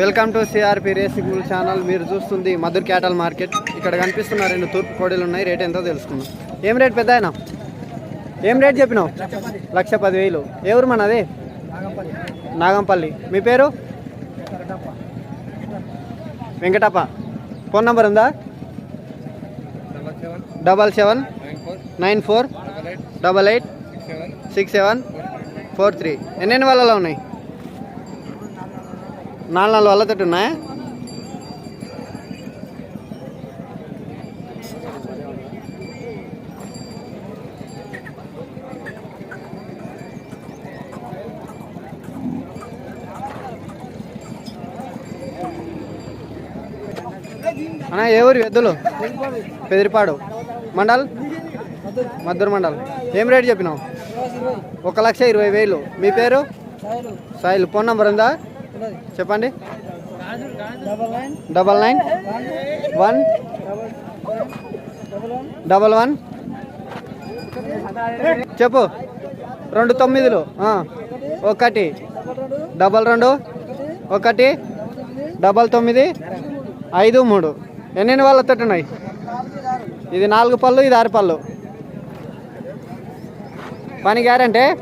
Welcome to CRP racing channel. మీరు చూస్తుంది Madhur క్యాటల్ market. ఇక్కడ కనిపిస్తున్న రెండు తూర్పు కోడీలు ఉన్నాయి. రేట్ ఎంతో తెలుసుకుందాం. ఏం రేట్ పెద్ద ఆయన? ఏం రేట్ చెప్పినావు? లక్ష పదివేలు. వేలు ఎవరు మనది? నాగంపల్లి. మీ పేరు? వెంకటప్ప. ఫోన్ నంబర్ ఉందా? Double seven. Nine four. Double eight. Six seven. Four three. ఎన్నెన్ని వాళ్ళలో ఉన్నాయి? నాలుగు నాలుగు వాళ్ళతో ఉన్నాయా? అన్న ఏ ఊరి? ఎద్దులు? పెదిరిపాడు. మండల్? మద్దూరు మండల్. ఏం రేట్ చెప్పినావు? ఒక లక్ష ఇరవై వేలు. మీ పేరు? సాయిల్. ఫోన్ నంబర్ ఉందా? చెప్పండి. Double nine one double one చెప్పు. రెండు తొమ్మిదిలు. ఆ. ఒకటి. డబల్ రెండు. ఒకటి. డబల్ తొమ్మిది. ఐదు మూడు. ఎన్నెన్ని వాళ్ళతో ఉన్నాయి? ఇది నాలుగు పళ్ళు ఇది ఆరు పళ్ళు. పని గ్యారంటే